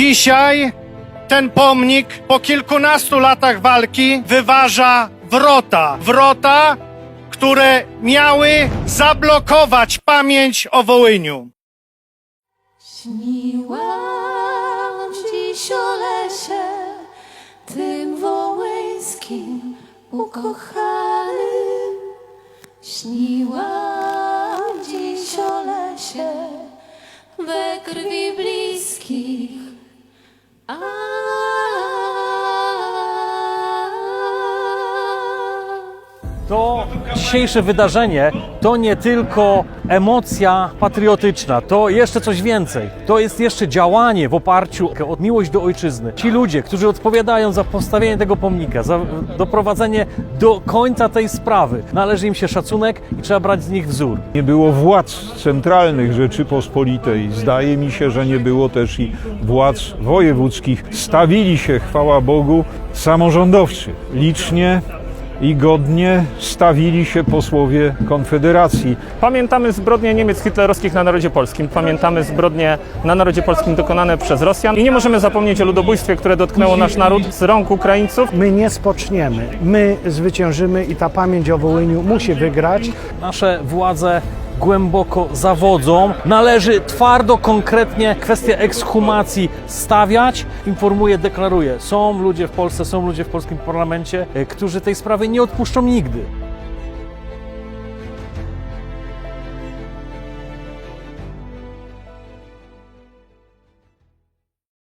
Dzisiaj ten pomnik po kilkunastu latach walki wyważa wrota. Wrota, które miały zablokować pamięć o Wołyniu. Śniłam dziś o lesie, tym wołyńskim ukochanym. Śniłam dziś o lesie, we krwi bliskich. To dzisiejsze wydarzenie to nie tylko emocja patriotyczna, to jeszcze coś więcej. To jest jeszcze działanie w oparciu o miłość do ojczyzny. Ci ludzie, którzy odpowiadają za postawienie tego pomnika, za doprowadzenie do końca tej sprawy, należy im się szacunek i trzeba brać z nich wzór. Nie było władz centralnych Rzeczypospolitej. Zdaje mi się, że nie było też i władz wojewódzkich. Stawili się, chwała Bogu, samorządowcy. Licznie i godnie stawili się posłowie Konfederacji. Pamiętamy zbrodnie Niemiec hitlerowskich na narodzie polskim, pamiętamy zbrodnie na narodzie polskim dokonane przez Rosjan i nie możemy zapomnieć o ludobójstwie, które dotknęło nasz naród z rąk Ukraińców. My nie spoczniemy, my zwyciężymy i ta pamięć o Wołyniu musi wygrać. Nasze władze głęboko zawodzą. Należy twardo, konkretnie kwestię ekshumacji stawiać. Informuję, deklaruję. Są ludzie w Polsce, są ludzie w polskim parlamencie, e, którzy tej sprawy nie odpuszczą nigdy.